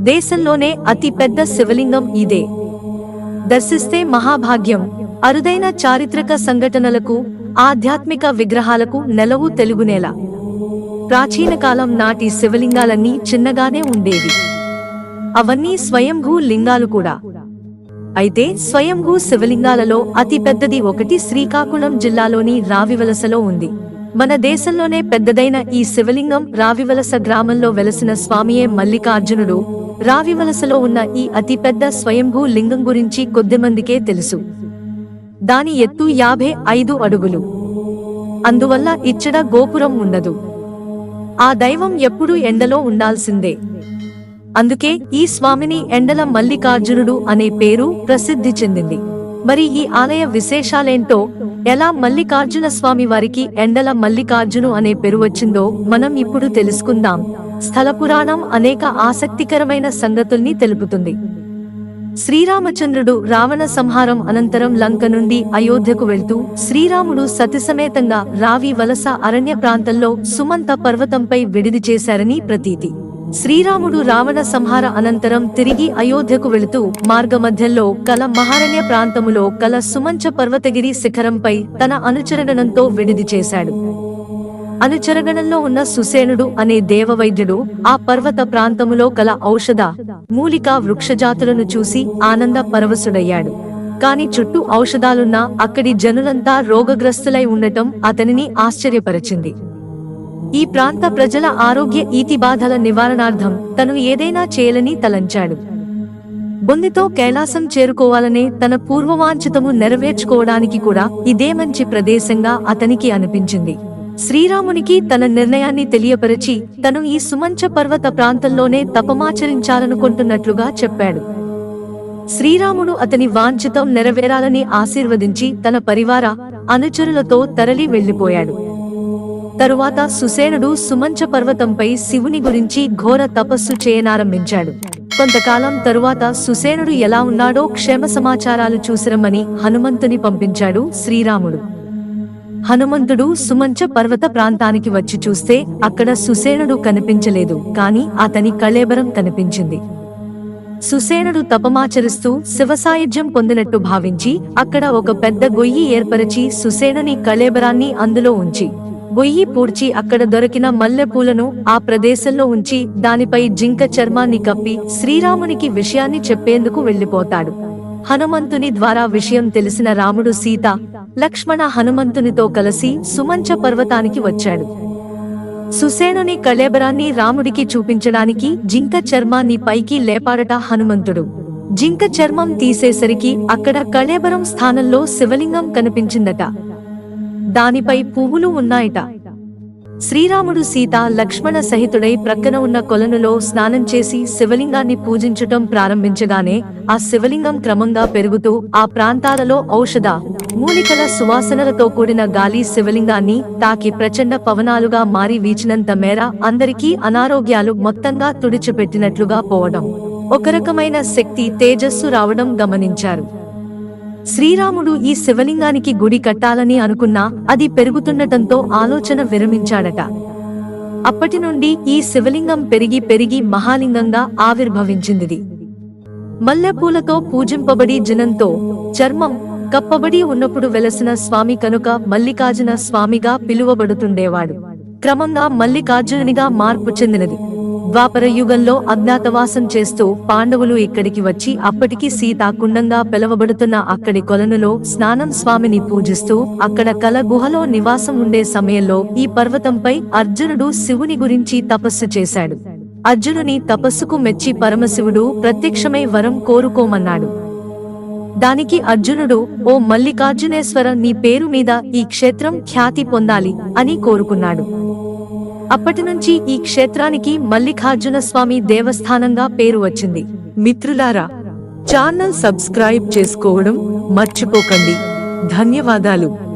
దేశంలోనే అతి పెద్ద శివలింగం ఇదే. దర్శిస్తే మహాభాగ్యం. అరుదైన చారిత్రక సంఘటనలకు ఆధ్యాత్మిక విగ్రహాలకు నెలవు తెలుగునేల ప్రాచీన కాలం నాటి శివలింగాలన్నీ చిన్నగానే ఉండేవి. అవన్నీ స్వయంభూ లింగాలు కూడా. అయితే స్వయంభూ శివలింగాలలో అతి పెద్దది ఒకటి శ్రీకాకుళం జిల్లాలోని రావివలసలో ఉంది. మన దేశంలోనే పెద్దదైన ఈ శివలింగం రావివలస గ్రామంలో వెలసిన స్వామియే మల్లికార్జునుడు రావివలసలో ఉన్న ఈ అతిపెద్ద స్వయంభూ లింగం గురించి కొద్దిమందికే తెలుసు. దాని ఎత్తు యాభై ఐదు అడుగులు. అందువల్ల ఇచ్చడ గోపురం ఉండదు ఆ దైవం ఎప్పుడూ ఎండలో ఉండాల్సిందే. అందుకే ఈ స్వామిని ఎండల మల్లికార్జునుడు అనే పేరు ప్రసిద్ధి చెందింది. మరి ఈ ఆలయ విశేషాలేంటో ఎలా మల్లికార్జున స్వామి వారికి ఎండల మల్లికార్జును అనే పేరు వచ్చిందో మనం ఇప్పుడు తెలుసుకుందాం. స్థల పురాణం అనేక ఆసక్తికరమైన సంగతుల్ని తెలుపుతుంది. శ్రీరామచంద్రుడు రావణ సంహారం అనంతరం లంక నుండి అయోధ్యకు వెళ్తూ శ్రీరాముడు సతిసమేతంగా రావి వలస అరణ్య ప్రాంతంలో సుమంత పర్వతంపై విడిది చేశారని ప్రతీతి. శ్రీరాముడు రావణ సంహార అనంతరం తిరిగి అయోధ్యకు వెళుతూ మార్గమధ్యంలో కల మహారణ్య ప్రాంతములో కల సుమంచ పర్వతగిరి శిఖరంపై తన అనుచరగణంతో విడిది చేశాడు. అనుచరగణంలో ఉన్న సుసేనుడు అనే దేవవైద్యుడు ఆ పర్వత ప్రాంతములో కల ఔషధ మూలికా వృక్షజాతులను చూసి ఆనంద పరవశుడయ్యాడు. కాని చుట్టూ ఔషధాలున్నా అక్కడి జనులంతా రోగగ్రస్తులై ఉండటం అతనిని ఆశ్చర్యపరిచింది. ఈ ప్రాంత ప్రజల ఆరోగ్య ఈతి బాధల నివారణార్థం తను ఏదైనా చేయాలని తలంచాడు. బొందితో కైలాసం చేరుకోవాలనే తన పూర్వవాంఛితము నెరవేర్చుకోవడానికి కూడా ఇదే మంచి ప్రదేశంగా అతనికి అనిపించింది. శ్రీరామునికి తన నిర్ణయాన్ని తెలియపరిచి తను ఈ సుమంచ పర్వత ప్రాంతంలోనే తపమాచరించాలనుకుంటున్నట్లుగా చెప్పాడు. శ్రీరాముడు అతని వాంఛితం నెరవేరాలని ఆశీర్వదించి తన పరివార అనుచరులతో తరలి వెళ్ళిపోయాడు తరువాత సుసేనుడు సుమంచ పర్వతంపై శివుని గురించి ఘోర తపస్సు చేయనారంభించాడు. కొంతకాలం తరువాత సుసేనుడు ఎలా ఉన్నాడో క్షేమ సమాచారాలు చూసిరమ్మని హనుమంతుని పంపించాడు శ్రీరాముడు. హనుమంతుడు సుమంచ పర్వత ప్రాంతానికి వచ్చి చూస్తే అక్కడ సుసేనుడు కనిపించలేదు కాని అతని కళేబరం కనిపించింది. సుసేనుడు తపమాచరిస్తూ శివసాయుధ్యం పొందినట్టు భావించి అక్కడ ఒక పెద్ద గొయ్యి ఏర్పరిచి సుసేనుని కళేబరాన్ని అందులో ఉంచి గొయ్యి పూడ్చి అక్కడ దొరికిన మల్లెపూలను ఆ ప్రదేశంలో ఉంచి దానిపై జింక చర్మాన్ని కప్పి శ్రీరామునికి విషయాన్ని చెప్పేందుకు వెళ్ళిపోతాడు హనుమంతుని ద్వారా విషయం తెలిసిన రాముడు సీత లక్ష్మణ హనుమంతునితో కలిసి సుమంచ పర్వతానికి వచ్చాడు. సుసేనుని కళేబరాన్ని రాముడికి చూపించడానికి జింక చర్మాన్ని పైకి లేపాడట హనుమంతుడు. జింక చర్మం తీసేసరికి అక్కడ కళేబరం స్థానంలో శివలింగం కనిపించిందట. దానిపై పువ్వులు ఉన్నాయట. శ్రీరాముడు సీత లక్ష్మణ సహితుడై ప్రక్కన ఉన్న కొలనులో స్నానం చేసి శివలింగాన్ని పూజించటం ప్రారంభించగానే ఆ శివలింగం క్రమంగా పెరుగుతూ ఆ ప్రాంతాలలో ఔషధ మూలికల సువాసనలతో కూడిన గాలి శివలింగాన్ని తాకి ప్రచండ పవనాలుగా మారి వీచినంత మేర అందరికీ అనారోగ్యాలు మొత్తంగా తుడిచిపెట్టినట్లుగా పోవడం. ఒక రకమైన శక్తి తేజస్సు రావడం గమనించారు. శ్రీరాముడు ఈ శివలింగానికి గుడి కట్టాలని అనుకున్నా అది పెరుగుతుండటంతో ఆలోచన విరమించాడట. అప్పటి నుండి ఈ శివలింగం పెరిగి పెరిగి మహాలింగంగా ఆవిర్భవించింది. మల్లెపూలతో పూజింపబడి జనంతో చర్మం కప్పబడి ఉన్నప్పుడు వెలసిన స్వామి కనుక మల్లికార్జున స్వామిగా పిలువబడుతుండేవాడు. క్రమంగా మల్లికార్జునునిగా మార్పు చెందినది. ద్వాపర యుగంలో అజ్ఞాతవాసం చేస్తూ పాండవులు ఇక్కడికి వచ్చి అప్పటికి సీతాకుండంగా పిలవబడుతున్న అక్కడి కొలనులో స్నానం స్వామిని పూజిస్తూ అక్కడ కల గుహలో నివాసం ఉండే సమయంలో ఈ పర్వతంపై అర్జునుడు శివుని గురించి తపస్సు చేశాడు. అర్జునుని తపస్సుకు మెచ్చి పరమశివుడు ప్రత్యక్షమై వరం కోరుకోమన్నాడు. దానికి అర్జునుడు ఓ మల్లికార్జునేశ్వర నీ పేరు మీద ఈ క్షేత్రం ఖ్యాతి పొందాలి అని కోరుకున్నాడు. అప్పటి నుంచి ఈ క్షేత్రానికి మల్లికార్జున స్వామి దేవస్థానంగా పేరు వచ్చింది. మిత్రులారా ఛానల్ సబ్స్క్రైబ్ చేసుకోవడం మర్చిపోకండి. ధన్యవాదాలు.